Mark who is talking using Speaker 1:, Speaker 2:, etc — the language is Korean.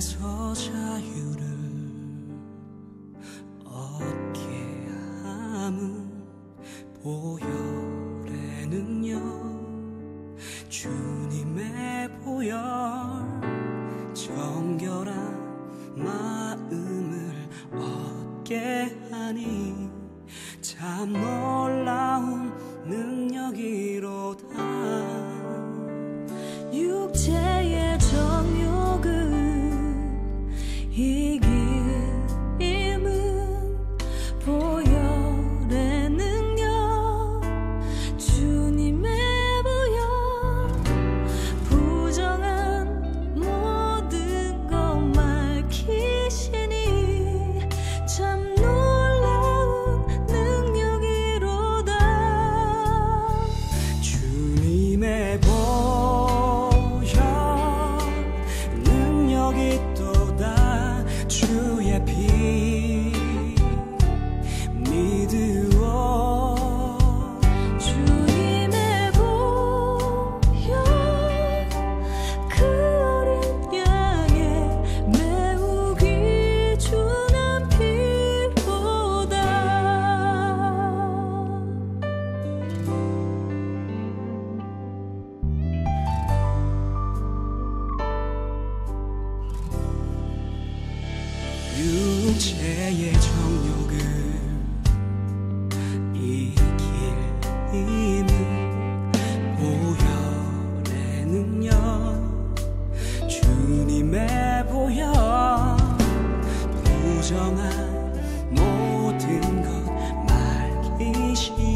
Speaker 1: 그래서 자유를 얻게 함은 보혈의 능력. 주님의 보혈 정결한 마음을 얻게 하니 참 놀라운 능력이로다.
Speaker 2: 죄의 정욕을
Speaker 1: 이길 힘을 보혈의 능력. 주님의 보여 부정한 모든 것 말기시